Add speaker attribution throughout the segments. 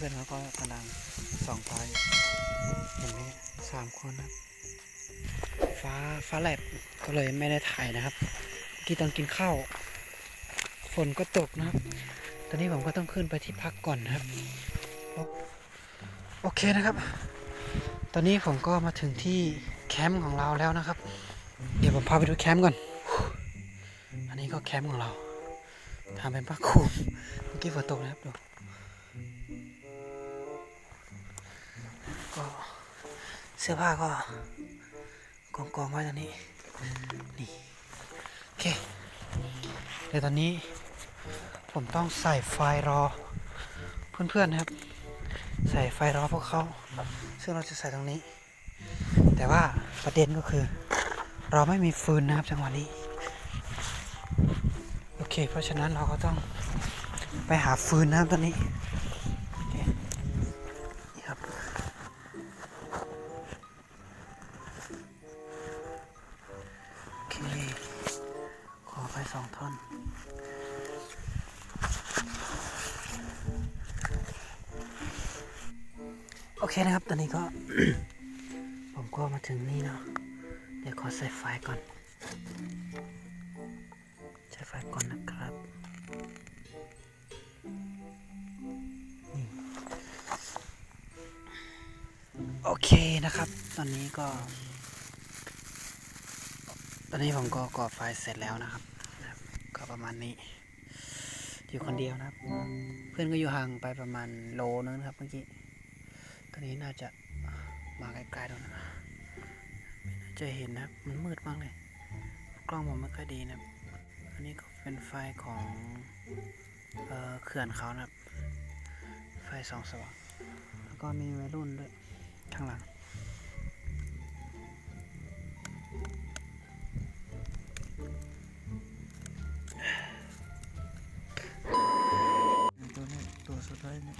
Speaker 1: เพื่อนเขาก็กำลังส่องไฟเห็นไหมสามคนนะฟ้าฟ้าแลบก็เลยไม่ได้ถ่ายนะครับกี่ตอนกินข้าวฝนก็ตกนะครับ ตอนนี้ผมก็ต้องขึ้นไปที่พักก่อนนะครับ โอเคนะครับ ตอนนี้ผมก็มาถึงที่แคมป์ของเราแล้วนะครับ เดี๋ยวผมพาไปดูแคมป์ก่อน อันนี้ก็แคมป์ของเราทำเป็นผ้าคลุมเมื่อกี้ฝนตกนะครับดู เสื้อผ้าก็กองกองๆไว้ตรงนี้ นี่โอเคเดี๋ยวตอนนี้ ผมต้องใส่ไฟรอ เพื่อนๆนะครับ ใส่ไฟรอพวกเขา ซึ่งเราจะใส่ตรงนี้ แต่ว่าประเด็นก็คือ เราไม่มีฟืนนะครับจังหวะนี้ โอเค เพราะฉะนั้นเราก็ต้องไปหาฟืนนะครับตอนนี้ เคนะครับ ตอนนี้ก็ ผมก็มาถึงนี่เนาะ เดี๋ยวขอใส่ไฟก่อนใช้ไฟก่อนนะครับ โอเคนะครับ ตอนนี้ก็ ตอนนี้ผมก็ก่อไฟเสร็จแล้วนะครับนะครับ ก็ประมาณนี้ อยู่คนเดียวนะครับ เพื่อนก็อยู่ห่างไปประมาณโลนึงนะครับเมื่อกี้ ตอนนี้น่าจะมาใกลๆแล้วนะ ไม่น่าจะเห็นนะ มันมืดมากเลย กล้องผมไม่ค่อยดีนะ อันนี้ก็เป็นไฟของเอ่อเขื่อนเขานะครับไฟสองสว่าง แล้วก็มีวัยรุ่นด้วย ข้างหลัง
Speaker 2: ตัวนี้ตัวสุดท้ายนี่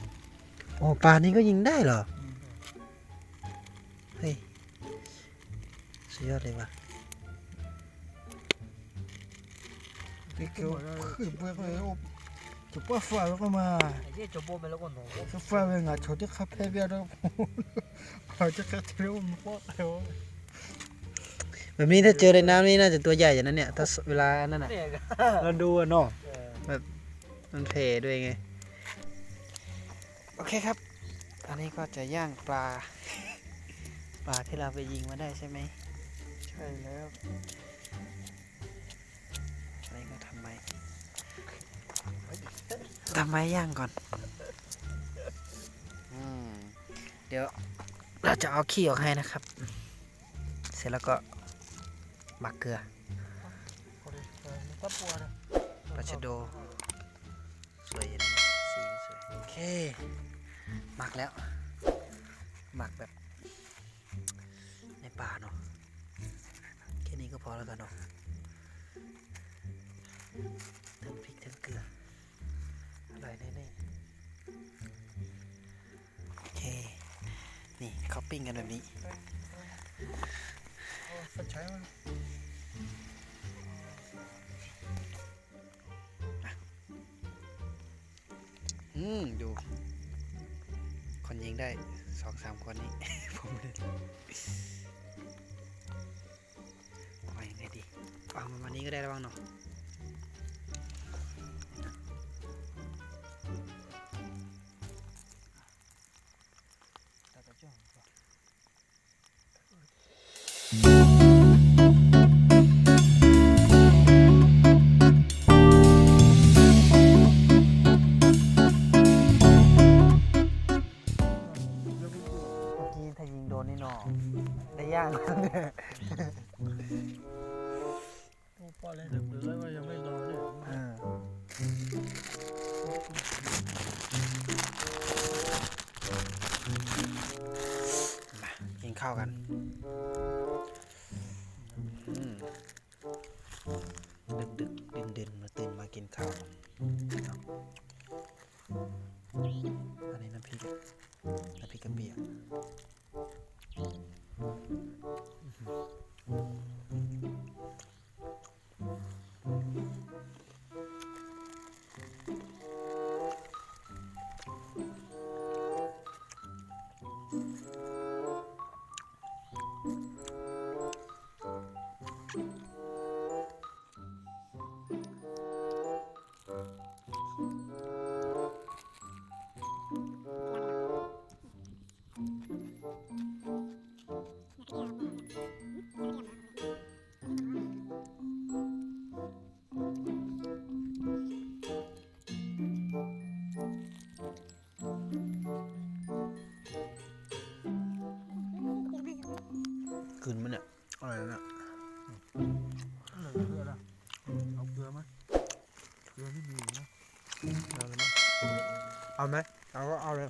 Speaker 1: โอ้ปลานี้ก็ยิงได้เหรอ สุดยอดเลยว่ะ
Speaker 2: ที่เกิดขึ้นไปเลยโอ้จะป้าฟ้าแล้วก็มา
Speaker 3: เจ๊จะโบไปแล้วก็นอนู
Speaker 2: จบฟ้าเป็นไงชดที่คาเฟ่เบียร์เราเราจะกระเทียมพวกเอว
Speaker 1: แบบนี้ถ้าเจอในน้ำนี่น่าจะตัวใหญ่อย่างนั้นเนี่ยถ้าเวลานั่นน่ะเราดูอะเนาะแบบมันเพลด้วยไงโอเคครับ อันนี้ก็จะย่างปลา ปลาที่เราไปยิงมาได้ใช่ไหม
Speaker 2: ใช่แล้ว
Speaker 1: อันนี้ก็ทำไมทำไมย่างก่อนอืมเดี๋ยวเราจะเอาขี้ออกให้นะครับ เสร็จแล้วก็หมักเกลือ
Speaker 2: ก็ปวด
Speaker 1: ปลาชะโด สวยอยู่นะสีมันสวย โอเค หมักแล้ว หมักแบบในป่าเนาะแค่ นี้ก็พอแล้วกันเนาะทั้งพริกทั้งเกลืออร่อยแน่ๆโอเค นี่เขาปิ้งกันแบบนี้
Speaker 2: ใช้มัน
Speaker 1: อืม ดู คนยิงได้สองสามคนนี้ ผมเลย เอามาวันนี้ก็ได้แล้วบ้างเนาะเมื่ อกี้ถ้ายิงโดนนี่หนอด
Speaker 2: เลยดึกๆแล้วว่ายังไม่นอนเลย
Speaker 1: ออมากินข้าวกัน อืม คื เก
Speaker 2: ลือที่มีนะ
Speaker 1: เอาเลยมั้งเอาไหมเอาก็เอาเลย